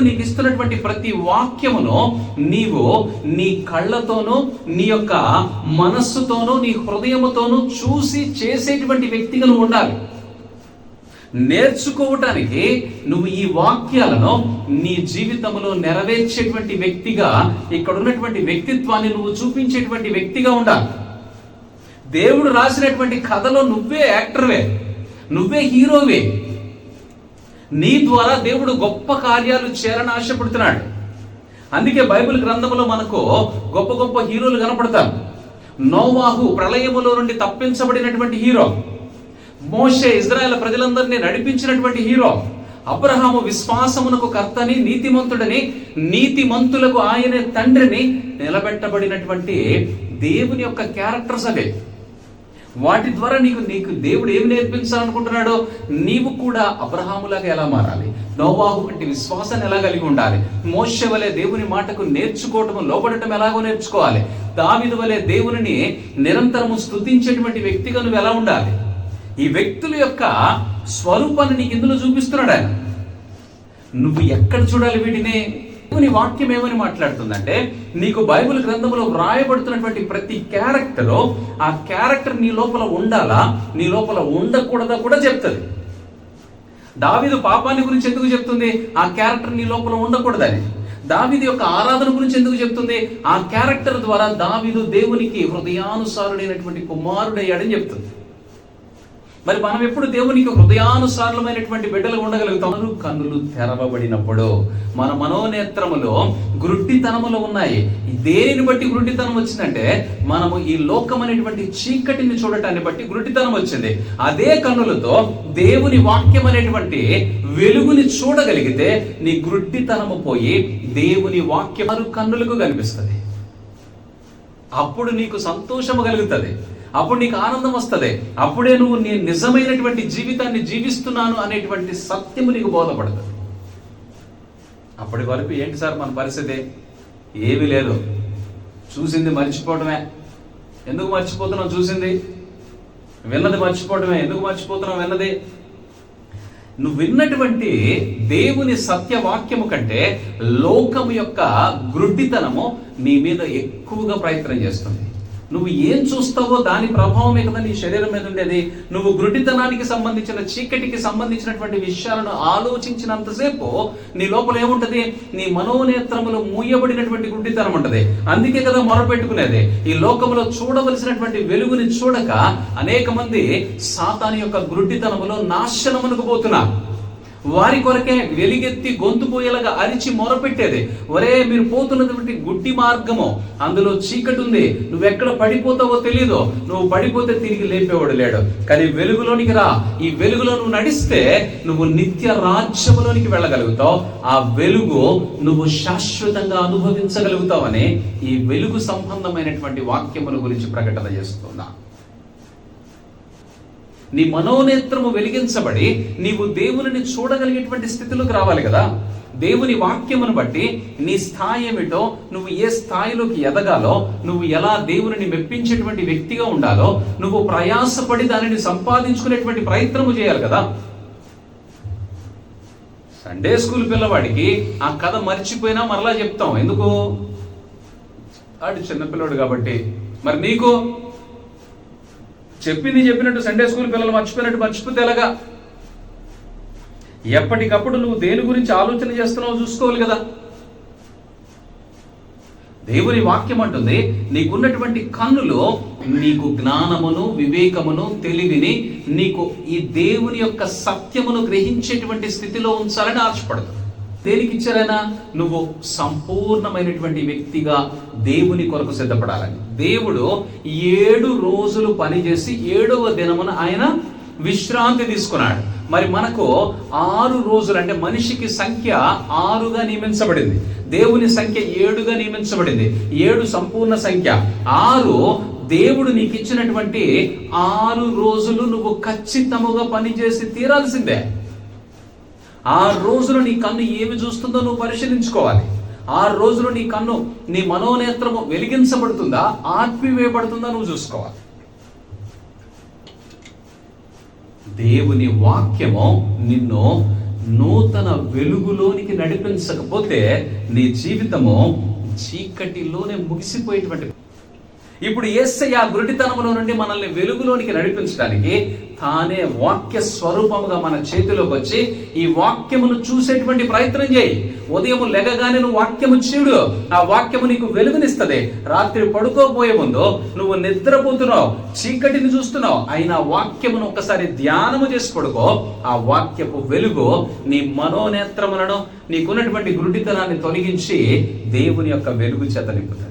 నీకు ఇస్తున్నటువంటి ప్రతి వాక్యమును నీవు నీ కళ్ళతోనూ నీ యొక్క మనస్సుతోనూ నీ హృదయముతోనూ చూసి చేసేటువంటి వ్యక్తిగా ఉండాలి. నేర్చుకోవటానికి నువ్వు ఈ వాక్యాలను నీ జీవితంలో నెరవేర్చేటువంటి వ్యక్తిగా ఇక్కడ ఉన్నటువంటి వ్యక్తిత్వాన్ని నువ్వు చూపించేటువంటి వ్యక్తిగా ఉండాలి. దేవుడు రాసినటువంటి కథలో నువ్వే యాక్టర్వే నువ్వే హీరోవే నీ ద్వారా దేవుడు గొప్ప కార్యాలు చేయాలని ఆశపడుతున్నాడు. అందుకే బైబిల్ గ్రంథంలో మనకు గొప్ప గొప్ప హీరోలు కనపడతారు. నోవాహు ప్రళయములో నుండి తప్పించబడినటువంటి హీరో. మోషే ఇజ్రాయెల్ ప్రజలందరినీ నడిపించినటువంటి హీరో. అబ్రహాము విశ్వాసమునకు కర్తని నీతిమంతుడని నీతిమంతులకు ఆయనే తండ్రిని నిలబెట్టబడినటువంటి దేవుని యొక్క క్యారెక్టర్స్ అవే. వాటి ద్వారా నీకు నీకు దేవుడు ఏమి నేర్పించాలనుకుంటున్నాడో నీవు కూడా అబ్రహాములాగా ఎలా మారాలి? నోవాహు వంటి విశ్వాసాన్ని ఎలా కలిగి ఉండాలి? మోష వలె దేవుని మాటకు నేర్చుకోవటం లోపడటం ఎలాగో నేర్చుకోవాలి? దావిదు వలె దేవుని నిరంతరము స్థుతించేటువంటి వ్యక్తిగా నువ్వు ఎలా ఉండాలి? ఈ వ్యక్తుల యొక్క స్వరూపాన్ని నీకు ఇందులో చూపిస్తున్నాడు ఆయన. నువ్వు ఎక్కడ చూడాలి వీటిని? దేవుని వాక్యం ఏమని మాట్లాడుతుందంటే నీకు బైబిల్ గ్రంథంలో వ్రాయబడుతున్నటువంటి ప్రతి క్యారెక్టర్ ఆ క్యారెక్టర్ నీ లోపల ఉండాలా? నీ లోపల ఉండకూడదా కూడా చెప్తుంది. దావిదు పాపాన్ని గురించి ఎందుకు చెప్తుంది? ఆ క్యారెక్టర్ నీ లోపల ఉండకూడదని. దావిది యొక్క ఆరాధన గురించి ఎందుకు చెప్తుంది? ఆ క్యారెక్టర్ ద్వారా దావిదు దేవునికి హృదయానుసారుడైనటువంటి కుమారుడయ్యాడని చెప్తుంది. మరి మనం ఎప్పుడు దేవునికి హృదయానుసారమైనటువంటి బిడ్డలు ఉండగలుగుతాం? కన్నులు తెరవబడినప్పుడు మన మనోనేత్రములో గురుడ్డితనములు ఉన్నాయి. దేనిని బట్టి గ్రుడ్డితనం వచ్చిందంటే మనము ఈ లోకం అనేటువంటి చీకటిని చూడటాన్ని బట్టి గురుడ్డితనం వచ్చింది. అదే కన్నులతో దేవుని వాక్యం అనేటువంటి వెలుగుని చూడగలిగితే నీ గురుడ్డితనము పోయి దేవుని వాక్యం కన్నులకు కనిపిస్తుంది. అప్పుడు నీకు సంతోషము కలుగుతుంది. అప్పుడు నీకు ఆనందం వస్తుంది. అప్పుడే నువ్వు నేను నిజమైనటువంటి జీవితాన్ని జీవిస్తున్నాను అనేటువంటి సత్యము నీకు బోధపడుతుంది. అప్పటి వరకు ఏంటి సార్ మన పరిస్థితి? ఏమీ లేదు. చూసింది మర్చిపోవడమే ఎందుకు మర్చిపోతున్నాం చూసింది? విన్నది మర్చిపోవడమే ఎందుకు మర్చిపోతున్నాం విన్నది? నువ్వు విన్నటువంటి దేవుని సత్యవాక్యము కంటే లోకము యొక్క గ్రుడ్డితనము నీ మీద ఎక్కువగా ప్రయత్నం చేస్తుంది. నువ్వు ఏం చూస్తావో దాని ప్రభావమే కదా నీ శరీరం మీద ఉండేది. నువ్వు గురుడితనానికి సంబంధించిన చీకటికి సంబంధించినటువంటి విషయాలను ఆలోచించినంతసేపు నీ లోపల ఏముంటది? నీ మనోనేత్రములు మూయబడినటువంటి గుడ్డితనం ఉంటది. అందుకే కదా మొరపెట్టుకునేది. ఈ లోకంలో చూడవలసినటువంటి వెలుగుని చూడక అనేక మంది సాతాని యొక్క గుడ్డితనములో నాశనమునకు పోతున్నారు. వారి కొరకే వెలిగెత్తి గొంతు పోయేలాగా అరిచి మొరపెట్టేది. ఒరే మీరు పోతున్నటువంటి గుడ్డి మార్గము అందులో చీకటి ఉంది. నువ్వు ఎక్కడ పడిపోతావో తెలియదు నువ్వు పడిపోతే తిరిగి లేపేవాడు లేడు. కానీ వెలుగులోనికి రా. ఈ వెలుగులో నువ్వు నడిస్తే నువ్వు నిత్య రాజ్యములోనికి వెళ్ళగలుగుతావు. ఆ వెలుగు నువ్వు శాశ్వతంగా అనుభవించగలుగుతావని ఈ వెలుగు సంబంధమైనటువంటి వాక్యముల గురించి ప్రకటన చేస్తున్నా. నీ మనోనేత్రము వెలిగించబడి నీవు దేవుని చూడగలిగేటువంటి స్థితిలోకి రావాలి కదా? దేవుని వాక్యమును బట్టి నీ స్థాయి ఏమిటో నువ్వు ఏ స్థాయిలోకి ఎదగాలో నువ్వు ఎలా దేవుని మెప్పించేటువంటి వ్యక్తిగా ఉండాలో నువ్వు ప్రయాసపడి దానిని సంపాదించుకునేటువంటి ప్రయత్నము చేయాలి కదా? సండే స్కూల్ పిల్లవాడికి ఆ కథ మర్చిపోయినా మరలా చెప్తాం. ఎందుకు? ఆడు చిన్నపిల్లడు కాబట్టి. మరి నీకు? చెప్పింది చెప్పినట్టు సండే స్కూల్ పిల్లలు మర్చిపోయినట్టు మర్చిపోతే ఎలాగా? ఎప్పటికప్పుడు నువ్వు దేని గురించి ఆలోచన చేస్తున్నావో చూసుకోవాలి కదా. దేవుని వాక్యం అంటుంది నీకున్నటువంటి కన్నులో నీకు జ్ఞానమును వివేకమును తెలివిని నీకు ఈ దేవుని యొక్క సత్యమును గ్రహించేటువంటి స్థితిలో ఉంచాలని ఆశపడదు దేనికి ఇచ్చారైనా నువ్వు సంపూర్ణమైనటువంటి వ్యక్తిగా దేవుని కొరకు సిద్ధపడాలని. దేవుడు ఏడు రోజులు పనిచేసి ఏడవ దినమున ఆయన విశ్రాంతి తీసుకున్నాడు. మరి మనకు ఆరు రోజులు అంటే మనిషికి సంఖ్య ఆరుగా నియమించబడింది. దేవుని సంఖ్య ఏడుగా నియమించబడింది. ఏడు సంపూర్ణ సంఖ్య. ఆరు దేవుడు నీకు ఇచ్చినటువంటి ఆరు రోజులు నువ్వు ఖచ్చితముగా పనిచేసి తీరాల్సిందే. ఆ రోజులు నీ కన్ను ఏమి చూస్తుందో నువ్వు పరిశీలించుకోవాలి. ఆ రోజులు నీ కన్ను నీ మనోనేత్రము వెలిగించబడుతుందా? ఆత్మీయపడుతుందా? నువ్వు చూసుకోవాలి. దేవుని వాక్యము నిన్ను నూతన వెలుగులోనికి నడిపించకపోతే నీ జీవితము చీకటిలోనే ముగిసిపోయేటువంటి ఇప్పుడు ఏసయ్య ఆ నుండి మనల్ని వెలుగులోనికి నడిపించడానికి తానే వాక్య స్వరూపముగా మన చేతిలోకి వచ్చి ఈ వాక్యమును చూసేటువంటి ప్రయత్నం చేయి. ఉదయం లెగగానే నువ్వు వాక్యము చూడు. ఆ వాక్యము నీకు వెలుగునిస్తుంది. రాత్రి పడుకోబోయే ముందు నువ్వు నిద్రపోతున్నావు చీకటిని చూస్తున్నావు. అయినా వాక్యమును ఒకసారి ధ్యానము చేసి పడుకో. ఆ వాక్యపు వెలుగు నీ మనోనేత్రములను నీకున్నటువంటి గురుడితనాన్ని తొలగించి దేవుని యొక్క వెలుగు చేత నింపుతుంది